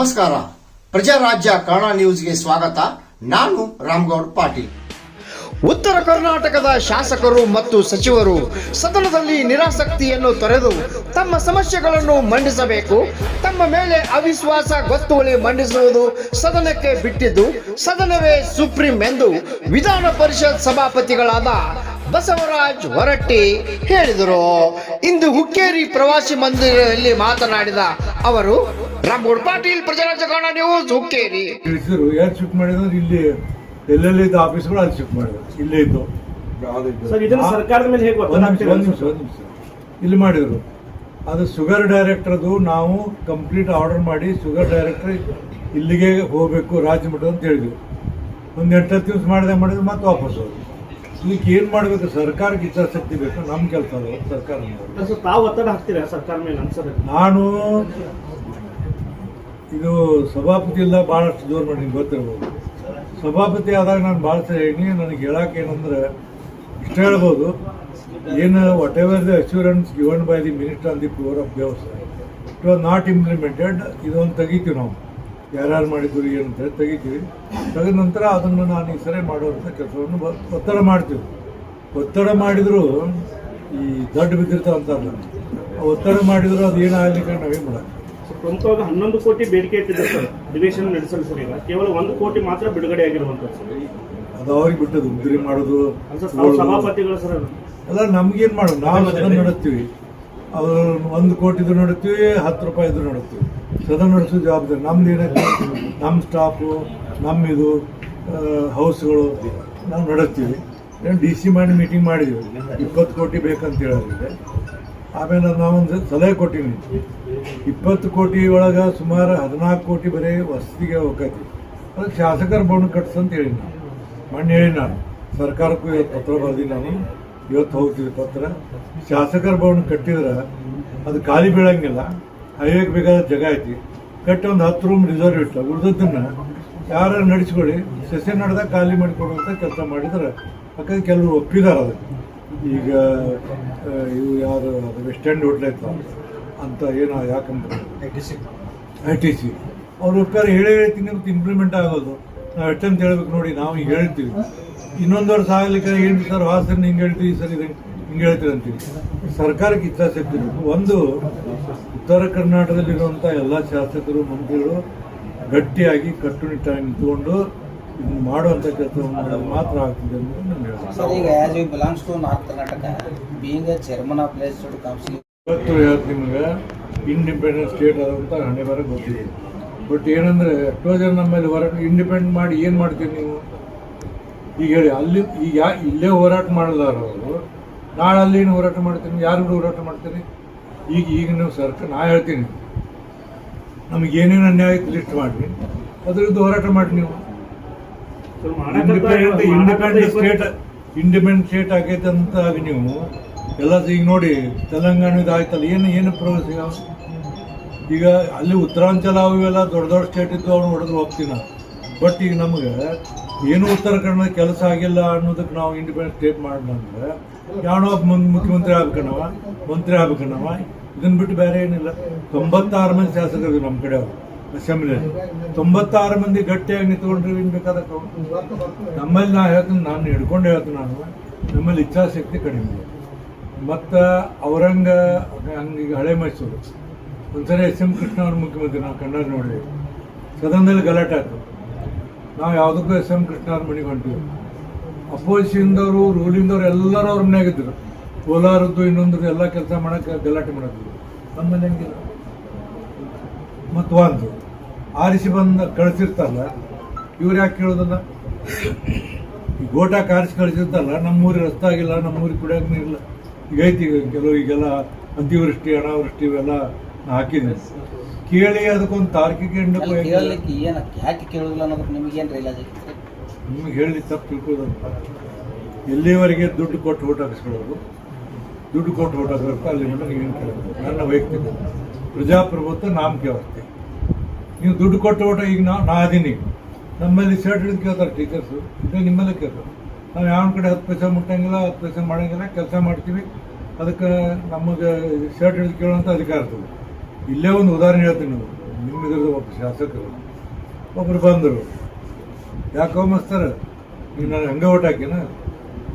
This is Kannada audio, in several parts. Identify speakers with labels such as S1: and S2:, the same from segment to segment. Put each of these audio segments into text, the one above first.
S1: ನಮಸ್ಕಾರ. ಪ್ರಜಾರಾಜ್ಯ ಕನ್ನಡ ನ್ಯೂಸ್ಗೆ ಸ್ವಾಗತ. ನಾನು ರಾಮ್ಗೌಡ್ ಪಾಟೀಲ್. ಉತ್ತರ ಕರ್ನಾಟಕದ ಶಾಸಕರು ಮತ್ತು ಸಚಿವರು ಸದನದಲ್ಲಿ ನಿರಾಸಕ್ತಿಯನ್ನು ತೊರೆದು ತಮ್ಮ ಸಮಸ್ಯೆಗಳನ್ನು ಮಂಡಿಸಬೇಕು, ತಮ್ಮ ಮೇಲೆ ಅವಿಶ್ವಾಸ ಗೊತ್ತುವಳಿ ಮಂಡಿಸುವುದು ಸದನಕ್ಕೆ ಬಿಟ್ಟಿದ್ದು, ಸದನವೇ ಸುಪ್ರೀಂ ಎಂದು ವಿಧಾನ ಪರಿಷತ್ ಸಭಾಪತಿಗಳಾದ ಬಸವರಾಜ್ ಹೊರಟ್ಟಿ ಹೇಳಿದರು. ಇಂದು ಹುಕ್ಕೇರಿ ಪ್ರವಾಸಿ ಮಂದಿರದಲ್ಲಿ ಮಾತನಾಡಿದ ಅವರು ರಾಮಗೌಡ್ ಪಾಟೀಲ್ ಪ್ರಜಾರಾಜಕಾರಣ ನ್ಯೂಸ್ ಹುಕ್ಕೇರಿ.
S2: ತಿಳಿಸಿದ್ರು ಯಾರು ಶಿಫ್ಟ್ ಮಾಡಿದ್ರು ಇಲ್ಲಿ ಎಲ್ಲೆಲ್ಲಿ ಇದ್ದ ಆಫೀಸ್ಗಳು ಅಲ್ಲಿ ಶಿಫ್ಟ್ ಮಾಡಿದ್ರು ಇಲ್ಲೇ ಇದ್ದು.
S3: ಸರ್ ಇದನ್ನ ಸರ್ಕಾರದ ಮೇಲೆ ಹೇಗೆ
S2: ಒಂದ್ ನಿಮಿಷ ಒಂದ್ ನಿಮಿಷ ಒಂದ್ ನಿಮಿಷ. ಇಲ್ಲಿ ಮಾಡಿದ್ರು. ಅದು ಶುಗರ್ ಡೈರೆಕ್ಟರ್ದು ನಾವು ಕಂಪ್ಲೀಟ್ ಆರ್ಡರ್ ಮಾಡಿ ಶುಗರ್ ಡೈರೆಕ್ಟರ್ ಇಲ್ಲಿಗೆ ಹೋಗಬೇಕು ರಾಜ್ಯ ಮಟ್ಟ ಅಂತ ಹೇಳಿದ್ವಿ. ಒಂದು ಎಂಟು ಹತ್ತು ದಿವಸ ಮಾಡಿದೆ ಮಾಡಿದ್ರೆ ಮತ್ತೆ ವಾಪಸ್ ಹೋದ್ರು. ಇದಕ್ಕೆ ಏನು ಮಾಡಬೇಕು? ಸರ್ಕಾರಕ್ಕೆ ಇಚ್ಛಾಶಕ್ತಿ ಬೇಕು ನಮ್ಮ ಕೆಲಸ ಅದು ಸರ್ಕಾರ
S3: ಸರ್ ತಾವು ಒತ್ತಡ ಹಾಕ್ತೀರಾ ಸರ್ಕಾರ ಮೇಲೆ ಅನ್ಸರ್
S2: ನಾನು ಇದು ಸಭಾಪತಿ ಇಲ್ಲ ಭಾಳಷ್ಟು ಜೋರು ಮಾಡಿ ನಿಮ್ಗೆ ಗೊತ್ತಿರ್ಬೋದು. ಸಭಾಪತಿ ಆದಾಗ ನಾನು ಭಾಳ ಸರಿ ಹೇಳಿ ನನಗೆ ಹೇಳಕ್ಕೆ ಏನಂದ್ರೆ ಇಷ್ಟ ಹೇಳ್ಬೋದು. ಏನು whatever the assurance given by the minister on the floor of the house it was not implemented ಇದೊಂದು ತೆಗಿತೀವಿ ನಾವು. ಯಾರ್ಯಾರು ಮಾಡಿದ್ರು ಅಂತ ತೆಗಿತೀವಿ. ತೆಗೆದ ನಂತರ ಅದನ್ನು ನಾನು ಈ ಸರಿ ಮಾಡುವಂಥ ಕೆಲಸವನ್ನು ಒತ್ತಡ ಮಾಡ್ತೀವಿ. ಒತ್ತಡ ಮಾಡಿದ್ರು ಈ ದೊಡ್ಡ ಬಿದ್ದಿರ್ತಾವಂತ ಒತ್ತಡ ಮಾಡಿದ್ರು ಅದು ಏನಾಗಲಿಕ್ಕೆ ನಾವೇನು ಮಾಡೋದು
S3: ಪ್ರಮುಖವಾಗಿ ಹನ್ನೊಂದು ಕೋಟಿ ಬೇಡಿಕೆ ಇಟ್ಟಿದೆ ಸರ್ ಅಧಿವೇಶನ ನಡೆಸಲು ಸರ್ ಈಗ ಕೇವಲ ಒಂದು ಕೋಟಿ ಮಾತ್ರ ಬಿಡುಗಡೆ ಆಗಿರುವಂಥದ್ದು ಸರ್.
S2: ಅದು ಅವ್ರಿಗೆ ಬಿಟ್ಟದ್ದು ಉದ್ರಿ ಮಾಡೋದು
S3: ಅದು ಸರ್ ಸಭಾಪತಿಗಳು ಸರ್ ಅದು.
S2: ಎಲ್ಲ ನಮ್ಗೇನು ಮಾಡೋದು? ನಾವು ಅದನ್ನ ನೋಡುತ್ತೀವಿ. ಅವ್ರು ಒಂದು ಕೋಟಿದು ನೋಡುತ್ತೀವಿ ಹತ್ತು ರೂಪಾಯಿದು ನೋಡುತ್ತೀವಿ. ಸದನ ನಡೆಸೋ ಜವಾಬ್ದಾರಿ ನಮ್ದು ಏನೈತೆ? ನಮ್ಮ ಸ್ಟಾಫು ನಮ್ಮಿದು ಹೌಸ್ಗಳು ನಾವು ನಡೆಸ್ತೀವಿ ಡಿ ಸಿ ಮಾಡಿ ಮೀಟಿಂಗ್ ಮಾಡಿದ್ವಿ ಇಪ್ಪತ್ತು ಕೋಟಿ ಬೇಕಂತ ಹೇಳಿದ್ರೆ ಆಮೇಲೆ ನಾವೊಂದು ಸಲಹೆ ಕೊಟ್ಟಿನಿ. ಇಪ್ಪತ್ತು ಕೋಟಿ ಒಳಗೆ ಸುಮಾರು ಹದಿನಾಲ್ಕು ಕೋಟಿ ಬರೀ ವಸತಿಗೆ ಹೋಗೈತಿ ಅದಕ್ಕೆ ಶಾಸಕರ ಭವನ ಕಟ್ಸಂತ ಹೇಳಿ ನಾನು. ಮಣ್ಣು ಹೇಳಿ ನಾನು. ಸರ್ಕಾರಕ್ಕೂ ಇವತ್ತು ಪತ್ರ ಬರ್ದಿಲ್ಲ ನಾನು. ಇವತ್ತು ಹೋಗ್ತೀವಿ ಪತ್ರ. ಶಾಸಕರ ಭವನ ಕಟ್ಟಿದ್ರೆ ಅದು ಖಾಲಿ ಬೀಳಂಗಿಲ್ಲ. ಹೈವೇಗೆ ಬೇಕಾದ ಜಾಗ ಐತಿ. ಕಟ್ಟಿ ಒಂದು ಹತ್ತು ರೂಮ್ ರಿಸರ್ವ್ ಇಟ್ಟು. ಉಳಿದದ್ದನ್ನು ಯಾರು ನಡೆಸ್ಕೊಳ್ಳಿ. ಸಸ್ಯ ನಡೆದಾಗ ಖಾಲಿ ಮಾಡಿಕೊಡುವಂಥ ಕೆಲಸ ಮಾಡಿದ್ರೆ. ಯಾಕಂದ್ರೆ ಕೆಲವರು ಒಪ್ಪಿದಾರೆ ಅದಕ್ಕೆ ಈಗ ಇವು ಯಾರು ಅದು ವೆಸ್ಟ್ ಎಂಡ್ ಹೋಟ್ಲ್ ಐತಲ್ಲ ಅಂತ ಏನು T C I T C ಅವ್ರು ಉಪಕಾರ ಹೇಳಿ ಹೇಳ್ತೀನಿ ನಿಮ್ಗೆ ಇಂಪ್ಲಿಮೆಂಟ್ ಆಗೋದು. ನಾವು ಎಷ್ಟಂತ ಹೇಳ್ಬೇಕು ನೋಡಿ ನಾವು ಹಿಂಗೆ ಹೇಳ್ತೀವಿ. ಇನ್ನೊಂದು ವರ್ಷ ಆಗ್ಲಿಕ್ಕೆ ಏನು ಸರ್ ವಾಸನ ಹಿಂಗೆ ಹೇಳ್ತೀವಿ ಸರ್ ಇದು ಹಿಂಗೆ ಹೇಳ್ತೀವಿ ಅಂತೀವಿ ಸರ್ಕಾರಕ್ಕೆ ಇಚ್ಛಾಶಕ್ತಿ ಬೇಕು. ಒಂದು ಉತ್ತರ ಕರ್ನಾಟಕದಲ್ಲಿರುವಂಥ ಎಲ್ಲ ಶಾಸಕರು ಮಂತ್ರಿಗಳು ಗಟ್ಟಿಯಾಗಿ ಕಟ್ಟುನಿಟ್ಟಾಗಿ ನಿಂತ್ಕೊಂಡು ಇದನ್ನು ಮಾಡುವಂಥ ಕೆಲಸವನ್ನು ಮಾತ್ರ ಆಗ್ತದೆ ಅಂತ ನಾನು ಹೇಳ್ತೀನಿ.
S4: Sir, ಈಗ as you belongs to north Karnataka being of legislative council,
S2: ಇವತ್ತು ಹೇಳ್ತೀನಿ ನಿಮ್ಗೆ ಇಂಡಿಪೆಂಡೆಂಟ್ ಸ್ಟೇಟ್ ಆದಂಥ ಹಣೆ ಬರ ಗೊತ್ತಿದೆ. ಬಟ್ ಏನಂದ್ರೆ ಎಷ್ಟೋ ಜನ ನಮ್ಮಲ್ಲಿ ಹೋರಾಟ ಇಂಡಿಪೆಂಡೆಂಟ್ ಮಾಡಿ ಏನು ಮಾಡ್ತೀರಿ ನೀವು? ಈಗ ಹೇಳಿ ಅಲ್ಲಿ ಈಗ ಯಾ ಇಲ್ಲೇ ಹೋರಾಟ ಅವರು ನಾಳೆ ಅಲ್ಲಿ ಏನು ಹೋರಾಟ ಮಾಡ್ತೀನಿ ಯಾರು ಕೂಡ ಹೋರಾಟ ಮಾಡ್ತೀನಿ ಈಗ ಈಗ ನೀವು ಸರ್ಕಾರ ನಾ ಹೇಳ್ತೀನಿ. ನಮಗೆ ಏನೇನು ಅನ್ಯಾಯ ಲಿಸ್ಟ್ ಮಾಡಿ ಅದರದ್ದು ಹೋರಾಟ ಮಾಡಿ ನೀವು.
S3: Sir,
S2: independent state independent state ಆಗೈತೆ ಅಂತ ನೀವು. ಎಲ್ಲ ಈಗ ನೋಡಿ ತೆಲಂಗಾಣ ಇದು ಆಯ್ತಲ್ಲ ಏನು ಏನು ಪ್ರೋಗ್ರೆಸ್ ಈಗ ಈಗ ಅಲ್ಲಿ ಉತ್ತರಾಂಚಲ ಅವು ಇವೆಲ್ಲ ದೊಡ್ಡ ದೊಡ್ಡ ಸ್ಟೇಟ್ ಇದ್ದು ಅವ್ನು ಹೊಡೆದು ಹೋಗ್ತೀನ. ಬಟ್ ಈಗ ನಮಗೆ ಏನು ಉತ್ತರ ಕನ್ನಡ ಕೆಲಸ ಆಗಿಲ್ಲ ಅನ್ನೋದಕ್ಕೆ ನಾವು ಇಂಡಿಪೆಂಡೆಂಟ್ ಸ್ಟೇಟ್ ಮಾಡಿದ್ರೆ ಯಾವನೋ ಮುಖ್ಯಮಂತ್ರಿ ಆಗ್ಬೇಕಣ್ಣವ ಮಂತ್ರಿ ಆಗ್ಬೇಕಣ್ಣವ ಇದನ್ನ ಬಿಟ್ಟು ಬೇರೆ ಏನಿಲ್ಲ. ತೊಂಬತ್ತಾರು ಮಂದಿ ಶಾಸಕರು ನಮ್ಮ ಕಡೆ ಅವರು. ಅಸೆಂಬ್ಲಿಯಲ್ಲಿ ತೊಂಬತ್ತಾರು ಮಂದಿ ಗಟ್ಟಿಯಾಗಿ ನಿಂತ್ಕೊಂಡ್ರೆ ಏನು ಬೇಕಾದಕ್ಕೆ. ನಮ್ಮಲ್ಲಿ ನಾ ಹೇಳ್ತೀನಿ, ನಾನು ಹಿಡ್ಕೊಂಡು ಹೇಳ್ತೀನಿ ನಾನು. ನಮ್ಮಲ್ಲಿ ಇಚ್ಛಾಶಕ್ತಿ ಕಡಿಮೆ. ಮತ್ತು ಅವರಂಗ ಹಂಗೆ ಈಗ ಹಳೆ ಮೈಸೂರು. ಒಂದ್ಸರಿ ಎಸ್ ಎಂ ಕೃಷ್ಣ ಅವ್ರ ಮುಖ್ಯಮಂತ್ರಿ, ನಾವು ಕನ್ನಡ ನೋಡಿ ಸದನದಲ್ಲಿ ಗಲಾಟೆ ಆಯ್ತು. ನಾವು ಯಾವುದಕ್ಕೂ ಎಸ್ ಎಂ ಕೃಷ್ಣ ಅವ್ರ ಮನೆಗೆ ಹೊಂಟಿವಿ. ಅಪೋಸಿಷನ್ದವರು ರೂಲಿಂದವ್ರು ಎಲ್ಲರೂ ಅವ್ರ ಮನೆಯಾಗಿದ್ದರು ಕೋಲಾರದ್ದು ಇನ್ನೊಂದು ಎಲ್ಲ ಕೆಲಸ ಮಾಡೋಕ್ಕೆ ಗಲಾಟೆ ಮಾಡೋದು ನಮ್ಮಲ್ಲಿ ಹಂಗಿಲ್ಲ. ಮತ್ತು ಒಂದು ಆರಿಸಿ ಬಂದ ಕಳಿಸಿರ್ತಾರಲ್ಲ ಇವ್ರು ಯಾಕೆ ಕೇಳೋದಲ್ಲ ಈ ಗೋಟ ಕಾರಿಸಿ ಕಳಿಸಿರ್ತಾರಲ್ಲ ನಮ್ಮೂರಿಗೆ ರಸ್ತೆ ಆಗಿಲ್ಲ ನಮ್ಮೂರಿಗೆ ಕುಡಿಯೋಕೆ ನೀರಿಲ್ಲ. ಈಗ ಐತಿ ಈಗ ಕೆಲವು ಈಗೆಲ್ಲ ಅತಿವೃಷ್ಟಿ ಅನಾವೃಷ್ಟಿ ಇವೆಲ್ಲ ಹಾಕಿದೆ ಕೇಳಿ ಅದಕ್ಕೊಂದು ತಾರ್ಕಿಕ
S4: ಕೇಳಲಿಕ್ಕೆ ಏನ ಯಾಕೆ ಕೇಳೋದಿಲ್ಲ ಅನ್ನೋದಕ್ಕೆ ನಿಮಗೇನು ಐತಿ
S2: ನಿಮ್ಗೆ ಹೇಳಿ ತಪ್ಪು ತಿಳ್ಕೊಳ್ಳೋದಪ್ಪ ಎಲ್ಲಿವರೆಗೆ ದುಡ್ಡು ಕೊಟ್ಟು ಓಟ್ ಹಾಕಿಸ್ಕೊಳ್ಳೋದು? ದುಡ್ಡು ಕೊಟ್ಟು ಓಟ್ ಹಾಕಬೇಕು ಅಲ್ಲಿ ಮಟ್ಟ ಏನು ಕೇಳಬೇಕು ನನ್ನ ವೈಯಕ್ತಿಕ ಪ್ರಜಾಪ್ರಭುತ್ವ ನಾಮಕೆ ವ್ಯವಸ್ಥೆ. ನೀವು ದುಡ್ಡು ಕೊಟ್ಟು ಓಟ ಈಗ ನಾ ನಾ ಅದೀನಿ ನಮ್ಮಲ್ಲಿ ಶರ್ಟ್ ಹಿಡಿದು ಕೇಳ್ತಾರೆ ಟೀಚರ್ಸು ಇದು ನಿಮ್ಮಲ್ಲೇ ಕೇಳ್ತಾರೆ. ನಾವು ಯಾವ ಕಡೆ ಹತ್ತು ಪೈಸೆ ಮುಟ್ಟಂಗಿಲ್ಲ, ಹತ್ತು ಪೈಸೆ ಮಾಡಂಗಿಲ್ಲ, ಕೆಲಸ ಮಾಡ್ತೀವಿ. ಅದಕ್ಕೆ ನಮಗೆ ಶರ್ಟ್ ಹಿಡಿದು ಕೇಳುವಂಥ ಅಧಿಕಾರ ಇರ್ತದೆ. ಇಲ್ಲೇ ಒಂದು ಉದಾಹರಣೆ ಹೇಳ್ತೀನಿ ನೀವು ನಿಮ್ಮ ಇದ್ರದ್ದು ಒಬ್ಬ ಶಾಸಕರು ಒಬ್ಬರು ಬಂದರು. ಯಾಕೋ ಮಸ್ತಾರ ನೀವು ನಾನು ಹಂಗೆ ಓಟ್ ಹಾಕಿನ?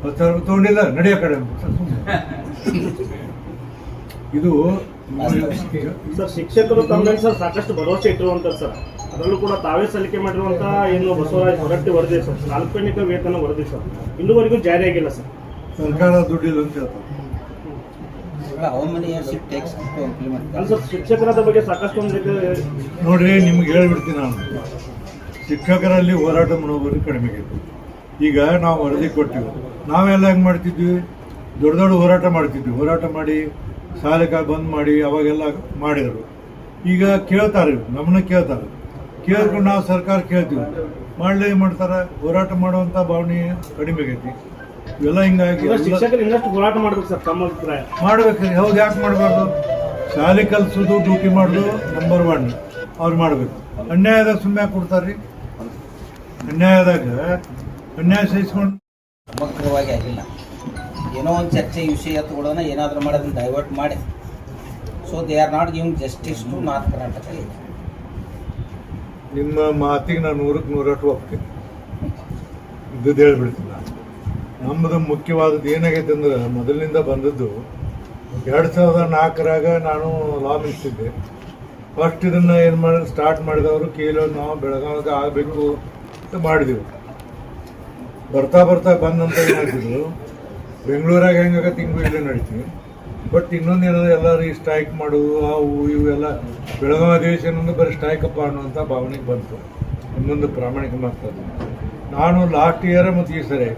S2: ಹತ್ತು ಸಾವಿರ ತೊಗೊಂಡಿಲ್ಲ ನಡೆಯೋ ಕಡೆ ಇದು
S3: ಸರ್ ಶಿಕ್ಷಕರು ತಮ್ಮ ಸರ್ ಸಾಕಷ್ಟು ಭರವಸೆ ಇಟ್ಟಿರುವಂತ ಸರ್. ಅದರಲ್ಲೂ ಕೂಡ ತಾವೇ ಸಲ್ಲಿಕೆ ಮಾಡಿರುವಂತ ಏನು ಬಸವರಾಜ್ ಹೊರಟ್ಟಿ ವರದಿ ಸರ್ ಕಾಲ್ಪನಿಕ ವೇತನ ವರದಿ ಸರ್. ಇನ್ನೂವರೆಗೂ ಜಾರಿಯಾಗಿಲ್ಲ ಸರ್.
S2: ಸರ್ಕಾರ ದುಡ್ಡಿಲ್ಲ ಅಂತ ಹೇಳ್ತಾರೆ.
S3: ಸರ್ ಶಿಕ್ಷಕರದ ಬಗ್ಗೆ ಸಾಕಷ್ಟು ಒಂದು ನೋಡಿ
S2: ನೋಡ್ರಿ ನಿಮ್ಗೆ ಹೇಳ್ಬಿಡ್ತೀನಿ ನಾನು. ಶಿಕ್ಷಕರಲ್ಲಿ ಹೋರಾಟ ಮನೋಬರಿ ಕಡಿಮೆ ಆಗಿತ್ತು. ಈಗ ನಾವು ವರದಿ ಕೊಟ್ಟಿವಿ. ನಾವೆಲ್ಲ ಹೆಂಗೆ ಮಾಡ್ತಿದ್ವಿ? ದೊಡ್ಡ ದೊಡ್ಡ ಹೋರಾಟ ಮಾಡ್ತಿದ್ವಿ. ಹೋರಾಟ ಮಾಡಿ ಶಾಲೆ ಕಾ ಬಂದ್ ಮಾಡಿ ಅವಾಗೆಲ್ಲ ಮಾಡಿದರು. ಈಗ ಕೇಳ್ತಾರೆ ನಮ್ಮನ್ನ ಕೇಳ್ತಾರೆ. ಕೇಳ್ಕೊಂಡು ನಾವು ಸರ್ಕಾರ ಕೇಳ್ತೀವಿ. ಮಾಡಲೇ ಮಾಡ್ತಾರೆ? ಹೋರಾಟ ಮಾಡುವಂಥ ಭಾವನೆ ಕಡಿಮೆ ಆಗೈತಿ. ಇವೆಲ್ಲ ಹಿಂಗಾಗಿ
S3: ಹೋರಾಟ ಮಾಡ್ಬೇಕು ಸರ್ ತಮ್ಮ ಅಭಿಪ್ರಾಯ.
S2: ಮಾಡ್ಬೇಕ್ರಿ ಹೌದು ಯಾಕೆ ಮಾಡಬಾರ್ದು? ಶಾಲೆ ಕಲಿಸೋದು ಡ್ಯೂಟಿ ಮಾಡೋದು ನಂಬರ್ ಒನ್ ಅವ್ರು ಮಾಡಬೇಕು. ಅನ್ಯಾಯದಾಗ ಸುಮ್ಮನೆ ಕೊಡ್ತಾರ್ರಿ? ಅನ್ಯಾಯದಾಗ ಅನ್ಯಾಯ ಸಹಿಸ್ಕೊಂಡು
S4: ಸಮಗ್ರವಾಗಿ ಆಗಿಲ್ಲ. ಏನೋ ಒಂದು ಚರ್ಚೆ ವಿಷಯ ತಗೊಳ್ಳೋಣ ಏನಾದರೂ ಮಾಡಿ ಅದನ್ನು ಡೈವರ್ಟ್ ಮಾಡಿ. So they are not giving justice to north Karnataka
S2: ನಿಮ್ಮ ಮಾತಿಗೆ ನಾನು ನೂರಕ್ಕೆ ನೂರಟ್ಟು ಒಪ್ತೀನಿ. ಇದ್ದದ್ದು ಹೇಳ್ಬಿಡ್ತೀನಿ ನಾನು. ನಮ್ಮದು ಮುಖ್ಯವಾದದ್ದು ಏನಾಗೈತೆ ಅಂದ್ರೆ, ಮೊದಲಿನಿಂದ ಬಂದದ್ದು ಎರಡು ಸಾವಿರದ ನಾಲ್ಕರಾಗ ನಾನು ಲಾ ಮಿನಿಸ್ಟಿದ್ದೆ ಫಸ್ಟ್ ಇದನ್ನು ಏನು ಮಾಡಿ ಸ್ಟಾರ್ಟ್ ಮಾಡಿದವರು ಕೇಳೋ, ನಾವು ಬೆಳಗಾವಿಗೆ ಆಗಬೇಕು ಅಂತ ಮಾಡಿದೆವು. ಬರ್ತಾ ಬರ್ತಾ ಬಂದಂತ ಏನಾಗ್ತಿದ್ರು ಬೆಂಗಳೂರಾಗ ಹೆಂಗಾಗತ್ತೆ ಹಿಂಗೂ ಇಲ್ಲೇ ನಡೀತೀವಿ ಬಟ್ ಇನ್ನೊಂದು ಏನಂದ್ರೆ ಎಲ್ಲರೂ ಈ ಸ್ಟ್ರೈಕ್ ಮಾಡೋದು ಅವು ಇವು ಎಲ್ಲ ಬೆಳಗಾವಿ ಅಧಿವೇಶನ ಬರೀ ಸ್ಟ್ರೈಕಪ್ಪ ಅನ್ನುವಂಥ ಭಾವನೆಗೆ ಬಂತು. ಇನ್ನೊಂದು ಪ್ರಾಮಾಣಿಕ ಮಾತಾಡ ನಾನು ಲಾಸ್ಟ್ ಇಯರ್ ಮತ್ತು ಈ ಸರಿ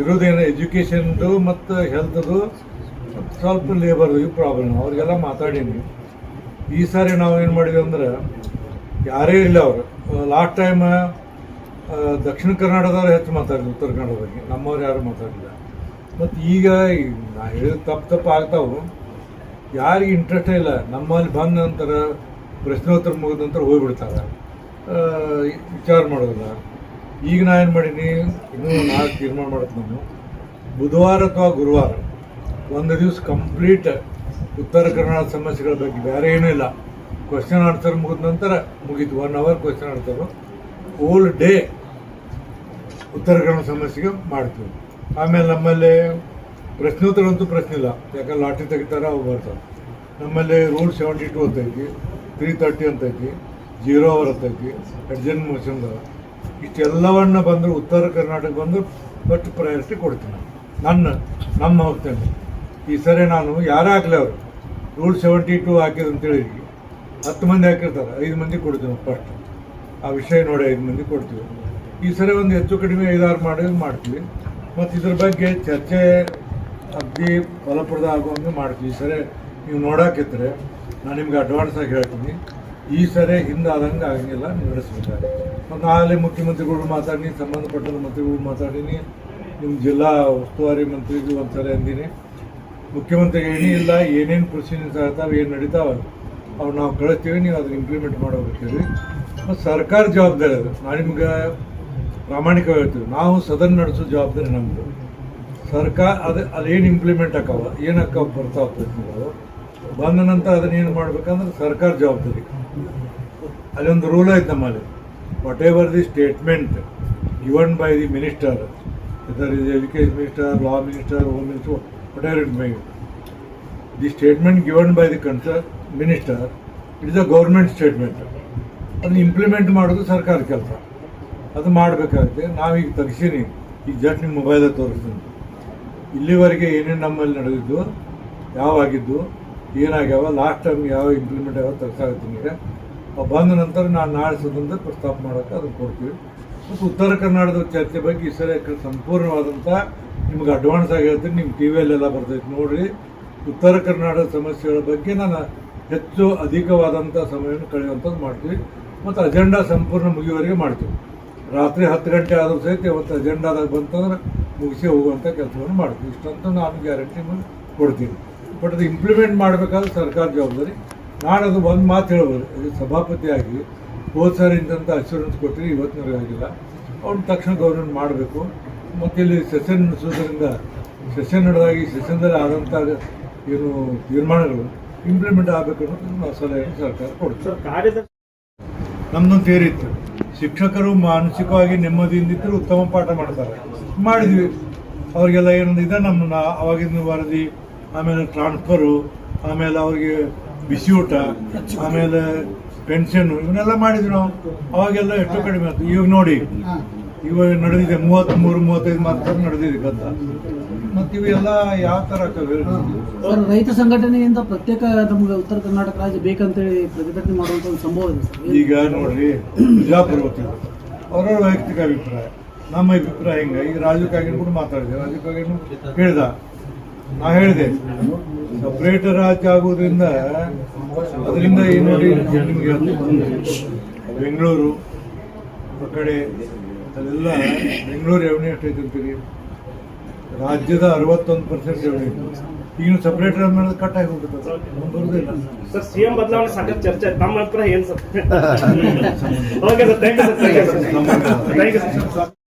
S2: ಇರೋದೇನು ಎಜುಕೇಷನ್ದು ಮತ್ತು ಹೆಲ್ತ್ದು ಸ್ವಲ್ಪ ಲೇಬರ್ದು ಇವು ಪ್ರಾಬ್ಲಮ್ ಅವ್ರಿಗೆಲ್ಲ ಮಾತಾಡೀನಿ. ಈ ಸಾರಿ ನಾವು ಏನು ಮಾಡಿದ್ವಿ ಅಂದ್ರೆ ಯಾರೇ ಇಲ್ಲ ಅವರು. ಲಾಸ್ಟ್ ಟೈಮ್ ದಕ್ಷಿಣ ಕರ್ನಾಟಕದವ್ರು ಹೆಚ್ಚು ಮಾತಾಡಿದ್ರು, ಉತ್ತರ ಕನ್ನಡ ನಮ್ಮವ್ರು ಯಾರು ಮಾತಾಡಲಿಲ್ಲ ಮತ್ತು ಈಗ ನಾ ಹೇಳಿದ ತಪ್ಪು ತಪ್ಪು ಆಗ್ತಾವು. ಯಾರಿಗೆ ಇಂಟ್ರೆಸ್ಟೇ ಇಲ್ಲ ನಮ್ಮಲ್ಲಿ ಬಂದ ನಂತರ ಪ್ರಶ್ನೋತ್ತರ ಮುಗಿದ ನಂತರ ಹೋಗ್ಬಿಡ್ತಾರೆ. ವಿಚಾರ ಮಾಡೋದಿಲ್ಲ. ಈಗ ನಾ ಏನು ಮಾಡೀನಿ, ಇನ್ನೂ ನಾಲ್ಕು ತೀರ್ಮಾನ ಮಾಡುತ್ತೆ ನಾನು. ಬುಧವಾರ ಅಥವಾ ಗುರುವಾರ, ಒಂದು ದಿವಸ ಕಂಪ್ಲೀಟ್ ಉತ್ತರ ಕನ್ನಡ ಸಮಸ್ಯೆಗಳ ಬಗ್ಗೆ ಬೇರೆ ಏನೂ ಇಲ್ಲ. ಕ್ವಶನ್ ಆನ್ಸರ್ ಮುಗಿದ ನಂತರ ಮುಗೀತು one hour question answer all day Uttara Kannada ಸಮಸ್ಯೆಗೆ ಮಾಡ್ತೀವಿ. ಆಮೇಲೆ ನಮ್ಮಲ್ಲಿ ಪ್ರಶ್ನೋತ್ತರ ಅಂತೂ ಪ್ರಶ್ನೆ ಇಲ್ಲ. ಯಾಕಂದ್ರೆ ಲಾಟ್ರಿ ತೆಗಿತಾರೆ ಅವು ಬರ್ತಾವೆ ನಮ್ಮಲ್ಲಿ ರೂಲ್ ಸೆವೆಂಟಿ ಟು ಅಂತ ಐತಿ, ತ್ರೀ ತರ್ಟಿ ಅಂತ ಐತಿ, ಜೀರೋ ಅವರ್ ಅಂತ ಐತಿ, ಅಡ್ಜನ್ ಮೋಷನ್ ಇಷ್ಟೆಲ್ಲವನ್ನ ಬಂದರೆ ಉತ್ತರ ಕರ್ನಾಟಕ ಬಂದು ಫಸ್ಟ್ ಪ್ರಯಾರಿಟಿ ಕೊಡ್ತೀನಿ ನನ್ನ, ನಮ್ಮ ಹೋಗ್ತೇನೆ ಈ ಸರಿ ನಾನು ಯಾರೇ ಹಾಕ್ಲಿ ಅವರು, ರೂಲ್ ಸೆವೆಂಟಿ ಟು ಹಾಕಿದ್ರು ಅಂತೇಳಿ ಹತ್ತು ಮಂದಿ ಹಾಕಿರ್ತಾರೆ, ಐದು ಮಂದಿ ಕೊಡ್ತೀವಿ ಫಸ್ಟ್ ಆ ವಿಷಯ ನೋಡಿ ಐದು ಮಂದಿ ಕೊಡ್ತೀವಿ. ಈ ಸರಿ ಒಂದು ಹೆಚ್ಚು ಕಡಿಮೆ ಐದಾರು ಮಾಡಿ ಮಾಡ್ತೀವಿ. ಮತ್ತು ಇದ್ರ ಬಗ್ಗೆ ಚರ್ಚೆ ಅಗ್ದಿ ಫಲಪ್ರದ ಆಗುವಂಗೆ ಮಾಡ್ತೀವಿ. ಸರಿ ನೀವು ನೋಡೋಕ್ಕಿದ್ರೆ ನಾನು ನಿಮ್ಗೆ ಅಡ್ವಾನ್ಸಾಗಿ ಹೇಳ್ತೀನಿ. ಈ ಸರಿ ಹಿಂದೆ ಆದಂಗೆ ಆಗಂಗಿಲ್ಲ ನಡೆಸ್ಬೇಕಾದ್ರೆ ಮತ್ತು ಆಗಲೇ ಮುಖ್ಯಮಂತ್ರಿಗಳು ಮಾತಾಡಿನಿ ಸಂಬಂಧಪಟ್ಟ ಮಂತ್ರಿಗಳು ಮಾತಾಡೀನಿ ನಿಮ್ಮ ಜಿಲ್ಲಾ ಉಸ್ತುವಾರಿ ಮಂತ್ರಿಗೂ ಒಂದ್ಸರಿ ಅಂದೀನಿ. ಮುಖ್ಯಮಂತ್ರಿ ಏನೇ ಇಲ್ಲ, ಏನೇನು ಪ್ರೊಸೀಜರ್ಸ್ ಆಗ್ತಾವೆ ಏನು ನಡೀತಾವೆ, ಅವ್ರು ನಾವು ಕಳಿಸ್ತೀವಿ, ನೀವು ಅದನ್ನ ಇಂಪ್ಲಿಮೆಂಟ್ ಮಾಡೋಗ್ತೀವಿ ಮತ್ತು ಸರ್ಕಾರ ಜವಾಬ್ದಾರಿ ಅದು. ನಾನು ನಿಮ್ಗೆ ಪ್ರಾಮಾಣಿಕವಾಗಿ ಹೇಳ್ತೀವಿ ನಾವು ಸದನ ನಡೆಸೋ ಜವಾಬ್ದಾರಿ ನಮ್ಮದು ಸರ್ಕಾರ ಅದು ಅದೇನು ಇಂಪ್ಲಿಮೆಂಟ್ ಆಕಾವ ಏನು ಬರ್ತಾ ಪ್ರಶ್ನೆಗಳು. ಬಂದ ನಂತರ ಅದನ್ನ ಏನು ಮಾಡ್ಬೇಕಂದ್ರೆ ಸರ್ಕಾರ ಜವಾಬ್ದಾರಿ. ಅಲ್ಲಿ ಒಂದು ರೂಲ್ ಐತೆ ನಮ್ಮಲ್ಲಿ. Whatever the statement given by the minister either is education minister law minister home minister whatever it may the statement given by the concerned minister it is a government statement ಅದನ್ನ ಇಂಪ್ಲಿಮೆಂಟ್ ಮಾಡೋದು ಸರ್ಕಾರ ಕೆಲಸ. ಅದು ಮಾಡಬೇಕಾಗುತ್ತೆ ನಾವೀಗ ತರಿಸೀನಿ ಈಗ ಜಸ್ಟ್ ನಿಮ್ಮ ಮೊಬೈಲಲ್ಲಿ ತೋರಿಸ್ತೀನಿ. ಇಲ್ಲಿವರೆಗೆ ಏನೇನು ನಮ್ಮಲ್ಲಿ ನಡೆದಿದ್ದು, ಯಾವಾಗಿದ್ದು, ಏನಾಗ್ಯಾವ ಲಾಸ್ಟ್ ಟೈಮ್ ಯಾವ ಇಂಪ್ಲಿಮೆಂಟ್ ಯಾವ ತೆಗ್ಸಾಗತ್ತೀನಿ ಈಗ. ಬಂದ ನಂತರ ನಾನು ನಾಳೆ ಸದಂತ ಪ್ರಸ್ತಾಪ ಮಾಡೋಕ್ಕೆ ಅದನ್ನು ಕೊಡ್ತೀವಿ. ಮತ್ತು ಉತ್ತರ ಕರ್ನಾಟಕದ ಚರ್ಚೆ ಬಗ್ಗೆ ಈ ಸಲ ಸಂಪೂರ್ಣವಾದಂಥ ನಿಮ್ಗೆ ಅಡ್ವಾನ್ಸ್ ಆಗಿ ಹೇಳ್ತೀನಿ. ನಿಮ್ಮ ಟಿ ವಿಯಲ್ಲೆಲ್ಲ ಬರ್ತೈತೆ ನೋಡಿರಿ. ಉತ್ತರ ಕರ್ನಾಟಕದ ಸಮಸ್ಯೆಗಳ ಬಗ್ಗೆ ನಾನು ಹೆಚ್ಚು ಅಧಿಕವಾದಂಥ ಸಮಯವನ್ನು ಕಳೆಯುವಂಥದ್ದು ಮಾಡ್ತೀವಿ. ಮತ್ತು ಅಜೆಂಡಾ ಸಂಪೂರ್ಣ ಮುಗಿಯುವವರೆಗೆ ಮಾಡ್ತೀವಿ. ರಾತ್ರಿ ಹತ್ತು ಗಂಟೆ ಆದರೂ ಸಹಿತ ಇವತ್ತು ಅಜೆಂಡಾದಾಗ ಬಂತಂದ್ರೆ ಮುಗಿಸಿ ಹೋಗುವಂಥ ಕೆಲಸವನ್ನು ಮಾಡ್ತೀವಿ ಇಷ್ಟಂತೂ ನಾನು ಗ್ಯಾರಂಟಿ ಕೊಡ್ತೀನಿ. ಬಟ್ ಅದು ಇಂಪ್ಲಿಮೆಂಟ್ ಮಾಡಬೇಕಾದ್ರೆ ಸರ್ಕಾರ ಜವಾಬ್ದಾರಿ. ನಾನು ಅದು ಒಂದು ಮಾತು ಹೇಳ್ಬೋದು ಇದು ಸಭಾಪತಿಯಾಗಿ ಹೋದ ಸಾರಿ ಇಂಥ ಅಶ್ಯೂರೆನ್ಸ್ ಕೊಟ್ಟರೆ ಇವತ್ತಿನವರೆಗೆ ಆಗಿಲ್ಲ. ಅವ್ನು ತಕ್ಷಣ ಗೌರ್ಮೆಂಟ್ ಮಾಡಬೇಕು. ಮತ್ತು ಇಲ್ಲಿ ಸೆಷನ್ ನಡೆಸೋದ್ರಿಂದ ಸೆಷನ್ ನಡೆದಾಗಿ ಸೆಷನ್ದಲ್ಲಿ ಆದಂಥ ಏನು ತೀರ್ಮಾನಗಳು ಇಂಪ್ಲಿಮೆಂಟ್ ಆಗಬೇಕು ಅನ್ನೋದು ನಾವು ಸಲಹೆ ಸರ್ಕಾರ ಕೊಡ್ತೀವಿ ನಮ್ಮದೊಂದು ತೇರಿತ್ತು ಶಿಕ್ಷಕರು ಮಾನಸಿಕವಾಗಿ ನೆಮ್ಮದಿಯಿಂದಿದ್ದರೆ ಉತ್ತಮ ಪಾಠ ಮಾಡ್ತಾರೆ. ಮಾಡಿದ್ವಿ. ಅವ್ರಿಗೆಲ್ಲ ಏನೊಂದು ಇದೆ ನಮ್ಮ ನಾ- ಅವಾಗಿನ ವರದಿ, ಆಮೇಲೆ ಟ್ರಾನ್ಸ್ಫರು ಆಮೇಲೆ ಅವ್ರಿಗೆ ಬಿಸಿ ಊಟ ಆಮೇಲೆ ಪೆನ್ಷನ್ ಇವನ್ನೆಲ್ಲ ಮಾಡಿದ್ವಿ ನಾವು. ಅವಾಗೆಲ್ಲ ಎಷ್ಟು ಕಡಿಮೆ ಆಯ್ತು. ಇವಾಗ ನೋಡಿ, ಇವಾಗ ನಡೆದಿದೆ ಮೂವತ್ತ್ಮೂರು ಮೂವತ್ತೈದು ಮಾತ್ರ ನಡೆದಿದೆ ಗದ್ದ ಇವೆಲ್ಲ ಯಾವ
S5: ಸರ್ ರೈತ ಸಂಘಟನೆಯಿಂದ ಪ್ರತ್ಯೇಕ ನಮ್ಗೆ ಉತ್ತರ ಕರ್ನಾಟಕ ರಾಜ್ಯ ಬೇಕಂತೇಳಿ ಪ್ರತಿಭಟನೆ ಮಾಡುವಂತ ಒಂದು ಸಂಭವ ಇದೆ ಸರ್.
S2: ಈಗ ನೋಡ್ರಿ ಬಿಜಾಪುರ ಅವರವರ ವೈಯಕ್ತಿಕ ಅಭಿಪ್ರಾಯ. ನಮ್ಮ ಅಭಿಪ್ರಾಯ ಹಿಂಗ? ಈಗ ರಾಜು ಕಾಗಿನ ಕೂಡ ಮಾತಾಡಿದೆ. ರಾಜು ಕಾಗಿನ ಹೇಳ್ದ. ನಾ ಹೇಳಿದೆ. ಸಪ್ರೇಟ್ ರಾಜ್ಯ ಆಗುವುದರಿಂದ ಅದರಿಂದ ಈ ನೋಡಿ ನಿಮಗೆ ಬೆಂಗಳೂರು ಆ ಕಡೆ ಅದೆಲ್ಲ ಬೆಂಗಳೂರು ಎಷ್ಟೈತೆ ಅಂತೀರಿ ರಾಜ್ಯದ ಅರವತ್ತೊಂದು ಪರ್ಸೆಂಟ್ ಈಗ ಸಪ್ರೇಟ್ ಮಾಡಿದ್ರೆ ಕಟ್ ಆಗಿ ಹೋಗುತ್ತೆ
S3: ಸರ್ ಸಿಎಂ ಬದಲಾವಣೆ ಸಾಕಷ್ಟು ಚರ್ಚೆ. ತಮ್ಮ ಅಭಿಪ್ರಾಯ ಏನು sir? Okay sir thank you sir thank you sir thank you sir